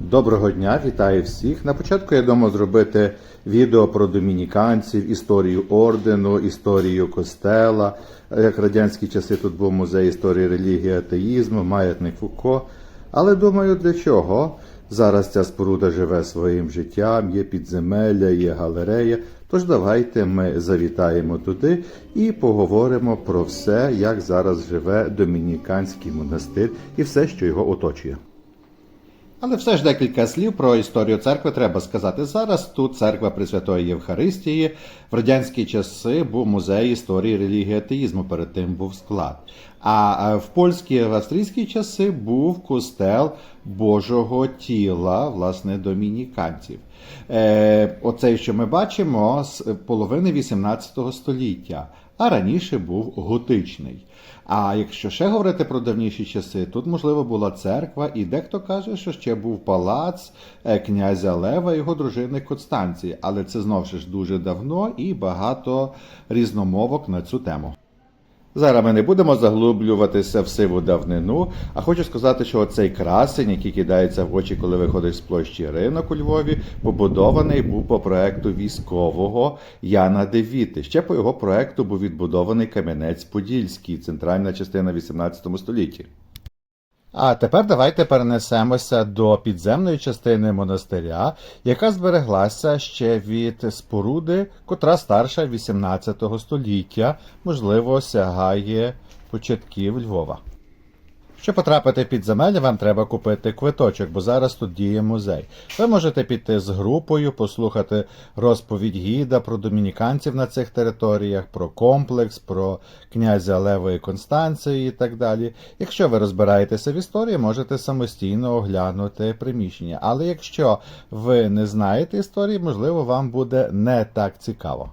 Доброго дня, вітаю всіх. На початку я думав зробити відео про домініканців, історію ордену, історію костела. Як радянські часи тут був музей історії релігії, атеїзму, маятник Фуко. Але думаю, для чого? Зараз ця споруда живе своїм життям, є підземелля, є галерея. Тож давайте ми завітаємо туди і поговоримо про все, як зараз живе домініканський монастир і все, що його оточує. Але все ж декілька слів про історію церкви треба сказати. Зараз тут церква Пресвятої Євхаристії. В радянські часи був музей історії релігії атеїзму, перед тим був склад. А в польські в австрійські часи був костел Божого тіла, власне, домініканців. Е, Оцей, що ми бачимо, з половини 18 століття, а раніше був готичний. А якщо ще говорити про давніші часи, тут можливо була церква, і дехто каже, що ще був палац е, князя Лева і його дружини Констанції, але це знову ж дуже давно і багато різномовок на цю тему. Зараз ми не будемо заглублюватися в сиву давнину, а хочу сказати, що оцей красень, який кидається в очі, коли виходиш з площі ринок у Львові, побудований був по проекту військового Яна Девіти. Ще по його проекту був відбудований Кам'янець-Подільський, центральна частина 18 столітті. А тепер давайте перенесемося до підземної частини монастиря, яка збереглася ще від споруди, котра старша 18 століття, можливо, сягає початків Львова. Щоб потрапити в підземелля, вам треба купити квиточок, бо зараз тут діє музей. Ви можете піти з групою, послухати розповідь гіда про домініканців на цих територіях, про комплекс, про князя Левої Констанції і так далі. Якщо ви розбираєтеся в історії, можете самостійно оглянути приміщення. Але якщо ви не знаєте історії, можливо, вам буде не так цікаво.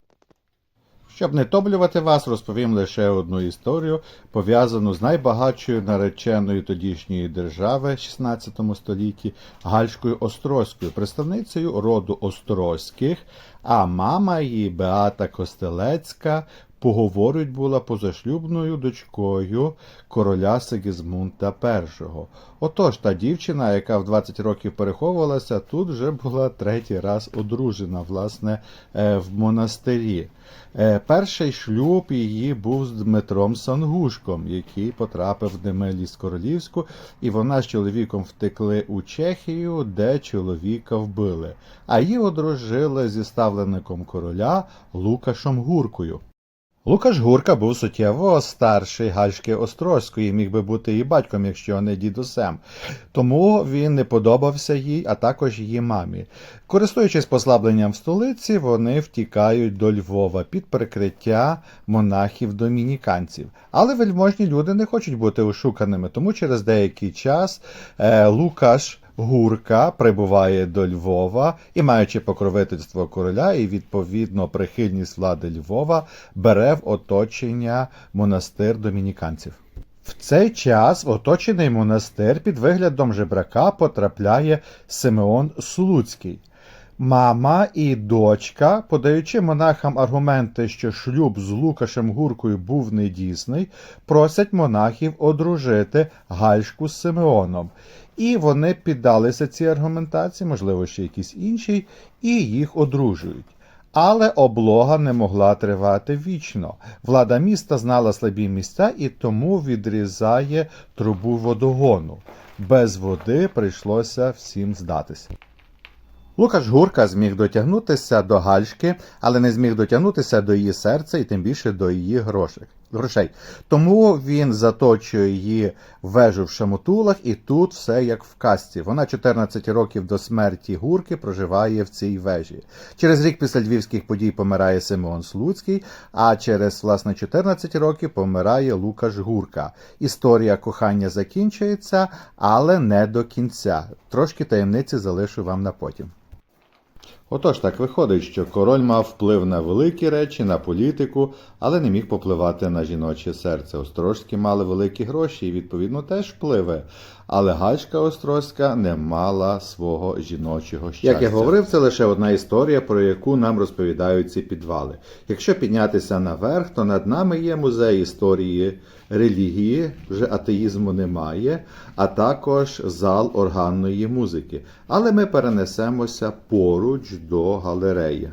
Щоб не топлювати вас, розповім лише одну історію, пов'язану з найбагатшою нареченою тодішньої держави в 16 столітті Гальшкою Острозькою, представницею роду Острозьких, а мама її Беата Костелецька поговорить була позашлюбною дочкою короля Сигізмунта І. Отож, та дівчина, яка в 20 років переховувалася, тут вже була третій раз одружена, власне, е, в монастирі. Е, Перший шлюб її був з Дмитром Сангушком, який потрапив в Демеліс Королівську, і вона з чоловіком втекли у Чехію, де чоловіка вбили. А її одружили зі ставленником короля Лукашом Гуркою. Лукаш Гурка був суттєво старший Гальшки Острозької, міг би бути її батьком, якщо не дідусем. Тому він не подобався їй, а також її мамі. Користуючись послабленням в столиці, вони втікають до Львова під прикриття монахів-домініканців. Але вельможні люди не хочуть бути ошуканими, тому через деякий час е, Лукаш Гурка прибуває до Львова і, маючи покровительство короля і відповідно прихильність влади Львова, бере в оточення монастир домініканців. В цей час в оточений монастир під виглядом жебрака потрапляє Симеон Слуцький. Мама і дочка, подаючи монахам аргументи, що шлюб з Лукашем Гуркою був недійсний, просять монахів одружити Гальшку з Симеоном. І вони піддалися цій аргументації, можливо, ще якісь іншій, і їх одружують. Але облога не могла тривати вічно. Влада міста знала слабі місця і тому відрізає трубу водогону. Без води прийшлося всім здатися. Лукаш Гурка зміг дотягнутися до Гальшки, але не зміг дотягнутися до її серця і тим більше до її грошей. Тому він заточує її вежу в шамотулах, і тут все як в казці. Вона 14 років до смерті Гурки проживає в цій вежі. Через рік після львівських подій помирає Симеон Слуцький, а через власне 14 років помирає Лукаш Гурка. Історія кохання закінчується, але не до кінця. Трошки таємниці залишу вам на потім. Отож так виходить, що король мав вплив на великі речі, на політику, але не міг попливати на жіноче серце. Острожські мали великі гроші і, відповідно, теж впливи. Але Гальшка Острозька не мала свого жіночого щастя. Як я говорив, це лише одна історія, про яку нам розповідають ці підвали. Якщо піднятися наверх, то над нами є музей історії релігії, вже атеїзму немає, а також зал органної музики. Але ми перенесемося поруч до галереї.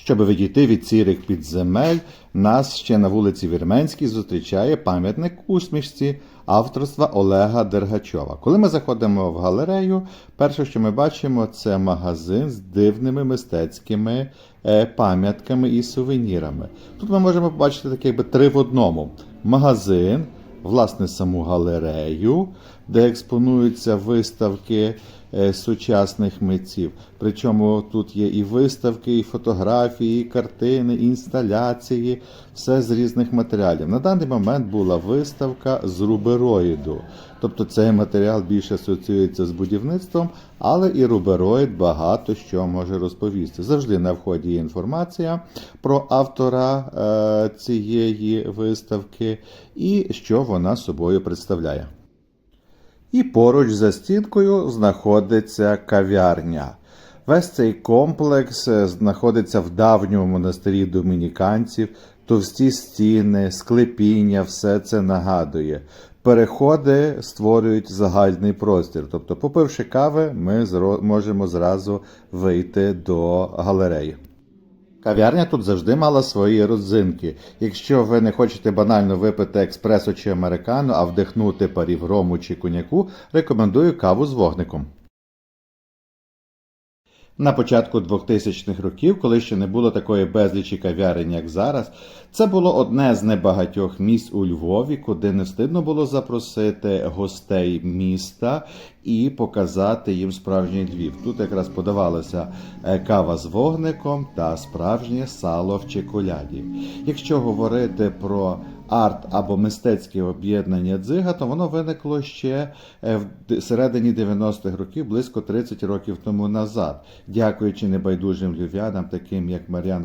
Щоб відійти від цірих підземель, нас ще на вулиці Вірменській зустрічає пам'ятник усмішці авторства Олега Дергачова. Коли ми заходимо в галерею, перше, що ми бачимо, це магазин з дивними мистецькими е, пам'ятками і сувенірами. Тут ми можемо побачити таке якби три в одному: магазин, власне, саму галерею, де експонуються виставки сучасних митців. Причому тут є і виставки, і фотографії, і картини, і інсталяції, все з різних матеріалів. На даний момент була виставка з рубероїду. Тобто цей матеріал більше асоціюється з будівництвом, але і рубероїд багато що може розповісти. Завжди на вході є інформація про автора е, цієї виставки і що вона собою представляє. І поруч за стінкою знаходиться кав'ярня. Весь цей комплекс е, знаходиться в давньому монастирі домініканців, товсті стіни, склепіння, все це нагадує. Переходи створюють загальний простір. Тобто, попивши кави, ми можемо зразу вийти до галереї. Кав'ярня тут завжди мала свої родзинки. Якщо ви не хочете банально випити експресо чи американо, а вдихнути парів рому чи коньяку, рекомендую каву з вогником. На початку 2000-х років, коли ще не було такої безлічі кав'ярень, як зараз, це було одне з небагатьох місць у Львові, куди не встидно було запросити гостей міста і показати їм справжній Львів. Тут якраз подавалася е, кава з вогником та справжнє сало в чеколяді. Якщо говорити про арт або мистецьке об'єднання дзига, то воно виникло ще е, в середині 90-х років, близько 30 років тому назад, дякуючи небайдужим львів'янам, таким як Мар'ян.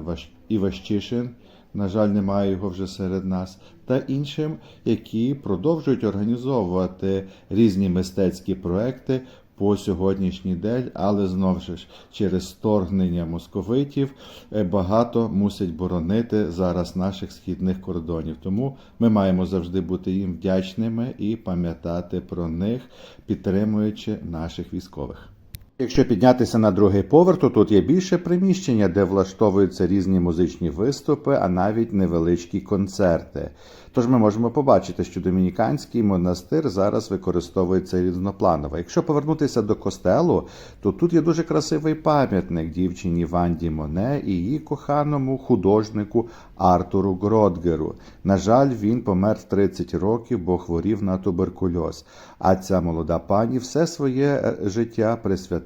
Іващишин, на жаль, немає його вже серед нас, та іншим, які продовжують організовувати різні мистецькі проекти по сьогоднішній день, але знову ж через вторгнення московитів е, багато мусять боронити зараз наших східних кордонів. Тому ми маємо завжди бути їм вдячними і пам'ятати про них, підтримуючи наших військових. Якщо піднятися на другий поверх, то тут є більше приміщення, де влаштовуються різні музичні виступи, а навіть невеличкі концерти. Тож ми можемо побачити, що домініканський монастир зараз використовується різнопланово. Якщо повернутися до костелу, то тут є дуже красивий пам'ятник дівчині Ванді Моне і її коханому художнику Артуру Гродгеру. На жаль, він помер в 30 років, бо хворів на туберкульоз. А ця молода пані все своє е, життя присвятила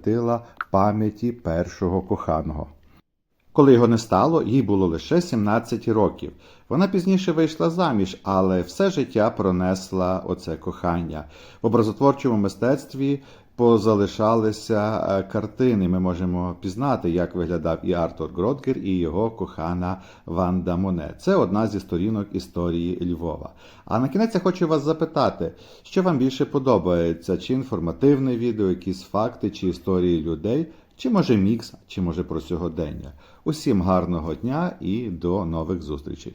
пам'яті першого коханого. Коли його не стало, їй було лише 17 років. Вона пізніше вийшла заміж, але все життя пронесла оце кохання. В образотворчому мистецтві позалишалися е, картини. Ми можемо пізнати, як виглядав і Артур Гродгер, і його кохана Ванда Моне. Це одна зі сторінок історії Львова. А на кінець я хочу вас запитати, що вам більше подобається: чи інформативне відео, якісь факти, чи історії людей, чи може мікс, чи може про сьогодення. Усім гарного дня і до нових зустрічей.